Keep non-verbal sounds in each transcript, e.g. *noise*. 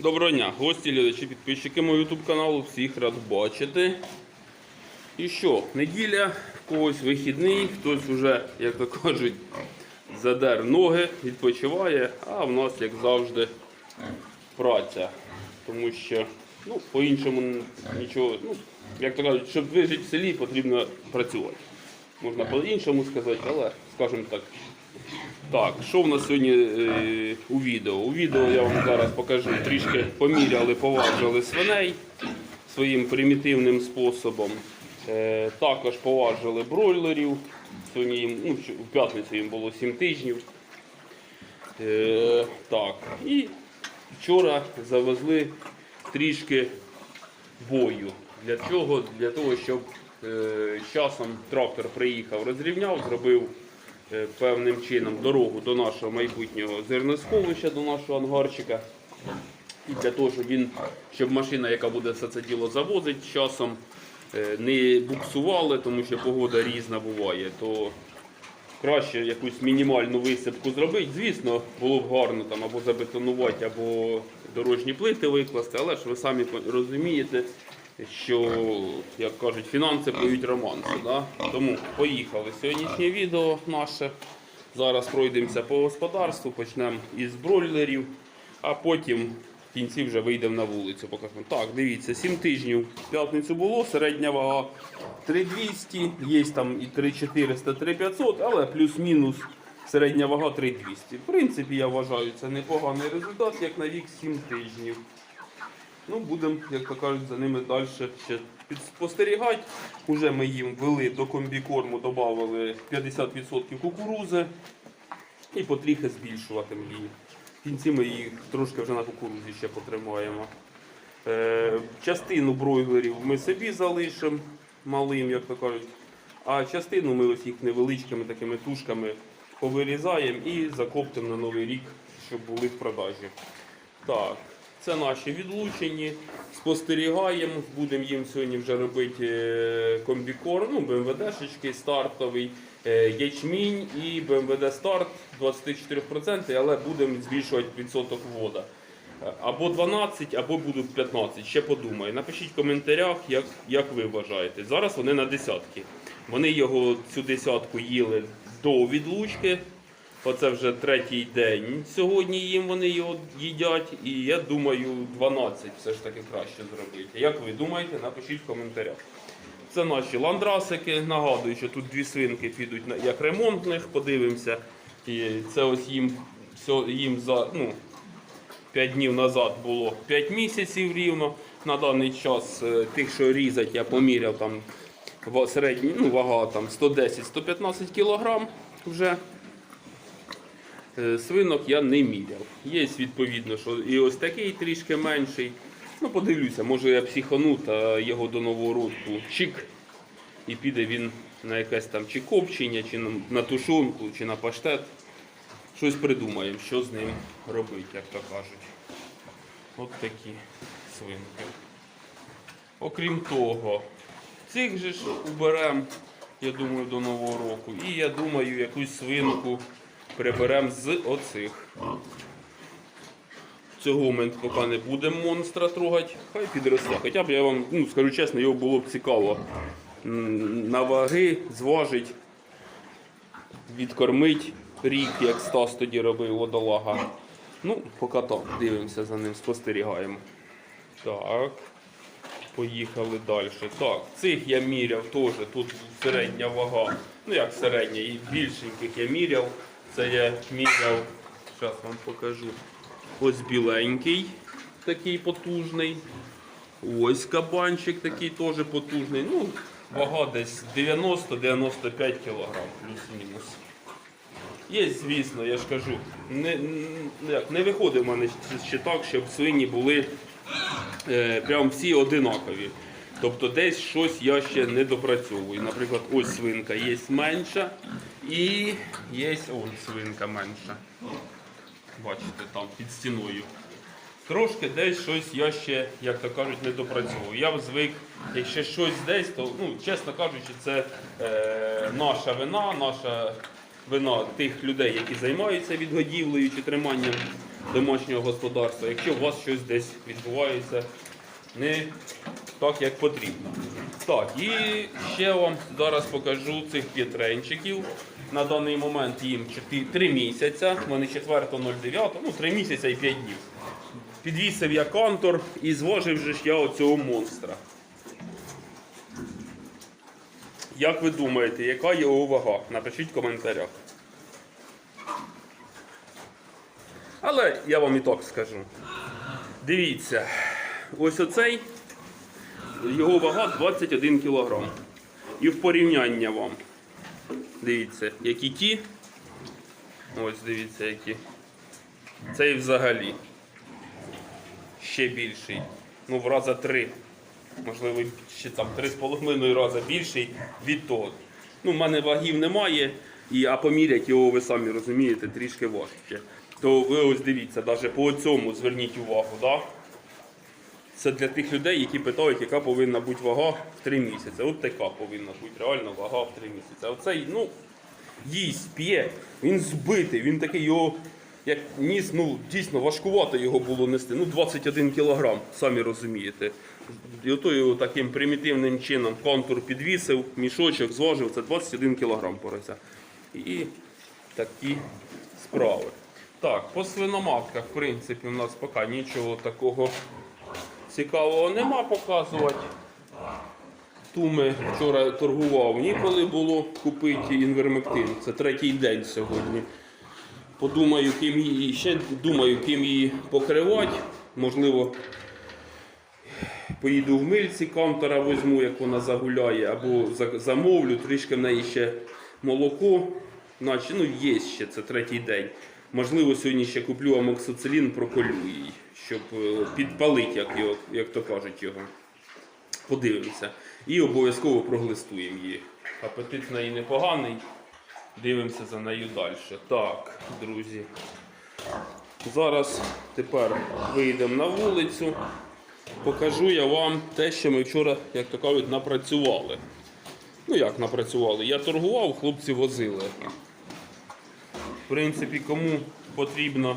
Доброго дня, гості, глядачі, підписчики мого YouTube каналу, всіх рад бачити. І що, неділя, в когось вихідний, хтось вже, як то кажуть, задер ноги, відпочиває, а в нас, як завжди, праця. Тому що, ну, по-іншому нічого, ну, як то кажуть, щоб вижити в селі, потрібно працювати. Можна по-іншому сказати, але скажімо так. Так, що в нас сьогодні е, у відео? У відео я вам зараз покажу. Трішки поміряли, поважили свиней своїм примітивним способом. Е, також поважили бройлерів. Сьогодні їм, ну, в п'ятницю їм було 7 тижнів. Е, так, і вчора завезли трішки бою. Для чого? Для того, щоб е, часом трактор приїхав, розрівняв, зробив певним чином дорогу до нашого майбутнього зерносховища, до нашого ангарчика. І для того, щоб він, щоб машина, яка буде все це діло завозити, часом е, не буксували, тому що погода різна буває, то краще якусь мінімальну висипку зробити. Звісно, було б гарно там або забетонувати, або дорожні плити викласти, але ж ви самі розумієте, що, як кажуть, фінанси поють романсу. Да? Тому поїхали. Сьогоднішнє відео наше. Зараз пройдемося по господарству, почнемо із бройлерів, а потім в кінці вже вийдемо на вулицю. Покажемо. Так, дивіться, 7 тижнів в п'ятницю було, середня вага 3200, є там і 3400, 3500, але плюс-мінус середня вага 3200. В принципі, я вважаю, це непоганий результат, як на вік 7 тижнів. Ну, будемо, як то кажуть, за ними далі ще спостерігати. Уже ми їм ввели до комбікорму, додали 50% кукурузи і потрохи збільшуватимемо її. В кінці ми їх трошки вже на кукурузі ще потримаємо. Е, частину бройлерів ми собі залишимо малим, як то кажуть. А частину ми ось їх невеличкими такими тушками повирізаємо і закоптимо на новий рік, щоб були в продажі. Так, це наші відлучені. Спостерігаємо, будемо їм сьогодні вже робити е, комбікор, ну, БМВДшечки стартовий, е, ячмінь і БМВД старт 24%, але будемо збільшувати відсоток вода. Або 12, або будуть 15. Ще подумаю. Напишіть в коментарях, як, як ви вважаєте. Зараз вони на десятки. Вони його цю десятку їли до відлучки. Оце вже третій день. Сьогодні їм вони його їдять, і я думаю, 12 все ж таки краще зробити. Як ви думаєте, напишіть в коментарях. Це наші ландрасики. Нагадую, що тут дві свинки підуть як ремонтних, подивимося. І це ось їм, їм за ну, 5 днів назад було 5 місяців рівно. На даний час е, тих, що різать, я поміряв там середній, ну, вага там 110-115 кг вже. Е, Свинок я не міряв. Є відповідно, що і ось такий трішки менший. Ну, подивлюся, може я психану та його до нового року чик. І піде він на якесь там чи копчення, чи на, тушонку, чи на паштет. Щось придумаємо, що з ним робити, як то кажуть. От такі свинки. Окрім того, цих же ж уберемо, я думаю, до Нового року. І я думаю, якусь свинку приберемо з оцих. Цього ми поки не будемо монстра трогати, хай підросте. Хоча б я вам ну, скажу чесно, його було б цікаво на ваги зважить, відкормить рік, як Стас тоді робив водолага. Ну, поки так, дивимося за ним, спостерігаємо. Так. Поїхали далі. Так, цих я міряв теж. Тут середня вага. Ну як середня, і більшеньких я міряв. Це я міряв. Зараз вам покажу. Ось біленький, такий потужний. Ось кабанчик такий теж потужний. Ну, вага десь 90-95 кг, плюс-мінус. Є, звісно, я ж кажу. Не, як, не виходить в мене ще так, щоб свині були е, прям всі одинакові. Тобто десь щось я ще не допрацьовую. Наприклад, ось свинка є менша і є ось свинка менша. Бачите, там під стіною. Трошки десь щось я ще, як то кажуть, не допрацьовую. Я звик, якщо щось десь, то, ну, чесно кажучи, це е, наша вина, наша вина тих людей, які займаються відгодівлею чи триманням домашнього господарства, якщо у вас щось десь відбувається не так, як потрібно. Так, і ще вам зараз покажу цих п'ятренчиків. На даний момент їм 3 місяця, вони 4.09, ну 3 місяця і 5 днів. Підвісив я контур і звожив же ж я оцього монстра. Як ви думаєте, яка його вага? Напишіть в коментарях. Але я вам і так скажу. Дивіться, ось оцей, його вага 21 кг. І в порівняння вам. Дивіться, які ті. Ось дивіться, які. Цей взагалі. Ще більший. Ну, в раза три. Можливо, ще там 3,5 рази більший від того. Ну, в мене вагів немає, і, а поміряти його, ви самі розумієте, трішки важче. То ви ось дивіться, навіть по цьому зверніть увагу. Да? Це для тих людей, які питають, яка повинна бути вага в 3 місяці. От така повинна бути реально вага в 3 місяці. А Оцей, ну, їсть, п'є, він збитий, він такий його, як ніс, ну дійсно важкувато його було нести. Ну, 21 кілограм, самі розумієте. І ото його таким примітивним чином контур підвісив, мішочок зважив, це 21 кілограм порося. І такі справи. Так, по свиноматках, в принципі, у нас поки нічого такого цікавого нема показувати. Туми вчора торгував, ніколи було купити інвермектин. Це третій день сьогодні. Подумаю, ким її ще думаю, ким її покривати. Можливо, поїду в мильці кантора візьму, як вона загуляє, або замовлю, трішки в неї ще молоко. Наче, ну, є ще, це третій день. Можливо, сьогодні ще куплю амоксицилін, проколю її, щоб е, підпалити, як, його, як то кажуть його. Подивимося. І обов'язково проглистуємо її. Апетит в неї непоганий. Дивимося за нею далі. Так, друзі. Зараз тепер вийдемо на вулицю. Покажу я вам те, що ми вчора, як то кажуть, напрацювали. Ну як напрацювали? Я торгував, хлопці возили. В принципі, кому потрібно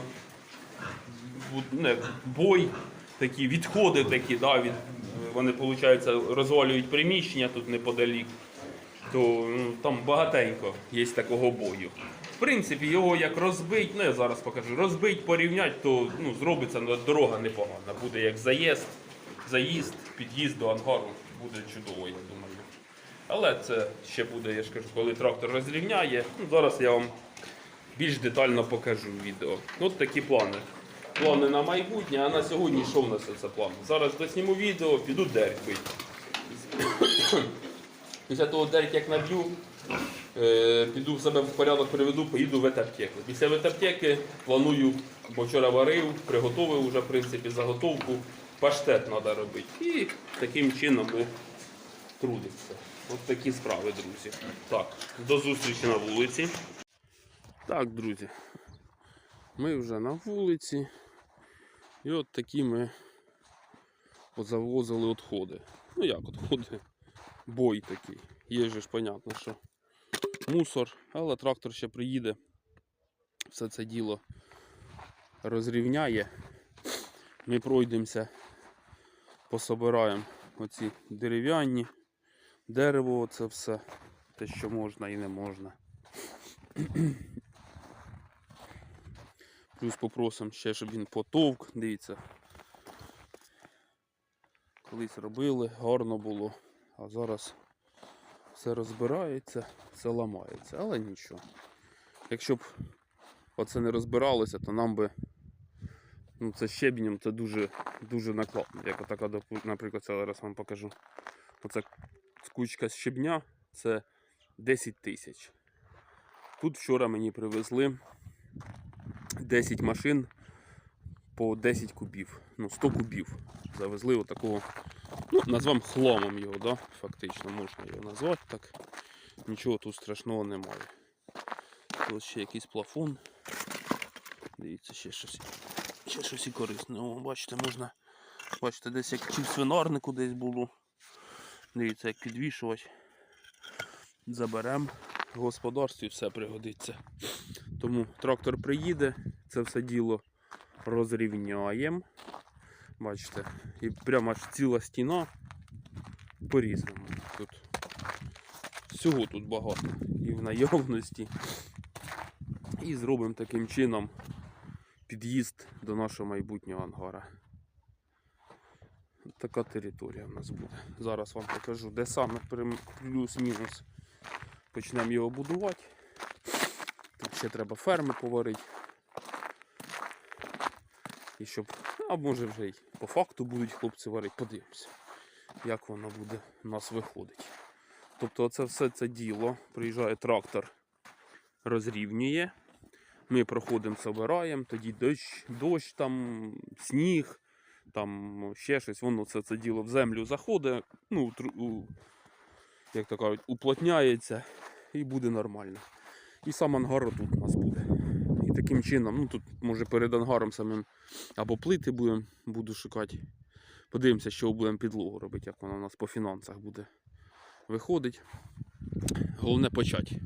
не, бой, такі відходи такі, да, від, вони, виходить, розвалюють приміщення тут неподалік, то ну, там багатенько є такого бою. В принципі, його як розбить, ну я зараз покажу, розбить, порівнять, то ну, зробиться ну, дорога непогана. Буде як заїзд, заїзд, під'їзд до ангару. Буде чудово, я думаю. Але це ще буде, я ж кажу, коли трактор розрівняє. Ну, зараз я вам більш детально покажу відео. От такі плани. Плани на майбутнє, а на сьогодні що в нас це план? Зараз досніму відео, піду дерк бить. *clears throat* Після того дерк як наб'ю, е, піду в себе в порядок приведу, поїду в ветаптеку. Після ветаптеки планую, бо вчора варив, приготував вже в принципі заготовку, паштет треба робити. І таким чином ми трудимося. От такі справи, друзі. Так, до зустрічі на вулиці. Так, друзі, ми вже на вулиці. І от такі ми позавозили відходи. Ну як відходи? Бой такий. Є ж понятно, що мусор, але трактор ще приїде. Все це діло розрівняє. Ми пройдемося, пособираємо оці дерев'яні, дерево, це все, те, що можна і не можна. Плюс попросимо ще, щоб він потовк. Дивіться. Колись робили, гарно було, а зараз все розбирається, все ламається, але нічого. Якщо б оце не розбиралося, то нам би ну, це щебенем це дуже, дуже накладно. Як отака, наприклад, це зараз вам покажу. Оце кучка щебня це 10 тисяч. Тут вчора мені привезли 10 машин по 10 кубів. Ну, 100 кубів. Завезли отакого. Ну, назвам хламом його, да? фактично можна його назвати так. Нічого тут страшного немає. Тут ще якийсь плафон. Дивіться, ще щось. Ще щось і корисне. О, бачите, можна. Бачите, десь як чи в свинарнику десь було. Дивіться, як підвішувати. Заберемо в господарстві все пригодиться. Тому трактор приїде, це все діло розрівняємо. Бачите, і прямо аж ціла стіна по-різному. Тут всього тут багато і в наявності. І зробимо таким чином під'їзд до нашого майбутнього ангара. Така територія в нас буде. Зараз вам покажу, де саме плюс-мінус почнемо його будувати. Тут ще треба ферми поварити. І щоб, а може вже й по факту будуть хлопці варити, подивимося, як воно буде у нас виходить. Тобто це все це діло, приїжджає трактор, розрівнює. Ми проходимо, собираємо, тоді дощ, дощ там, сніг, там ще щось, воно це, це діло в землю заходить, ну, у, як то кажуть, уплотняється і буде нормально. І сам ангар тут у нас буде. І таким чином, ну тут може перед ангаром самим або плити будемо, буду шукати. Подивимося, що будемо підлогу робити, як вона у нас по фінансах буде виходить. Головне почати.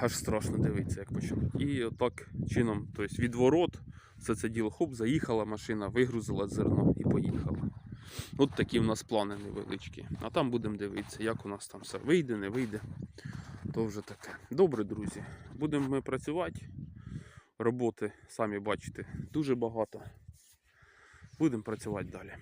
Аж страшно дивитися, як починати. І отак чином, тобто від ворот, все це діло хоп, заїхала машина, вигрузила зерно і поїхала. От такі в нас плани невеличкі. А там будемо дивитися, як у нас там все вийде, не вийде. То вже таке. Добре, друзі. Будемо ми працювати. Роботи, самі бачите, дуже багато. Будемо працювати далі.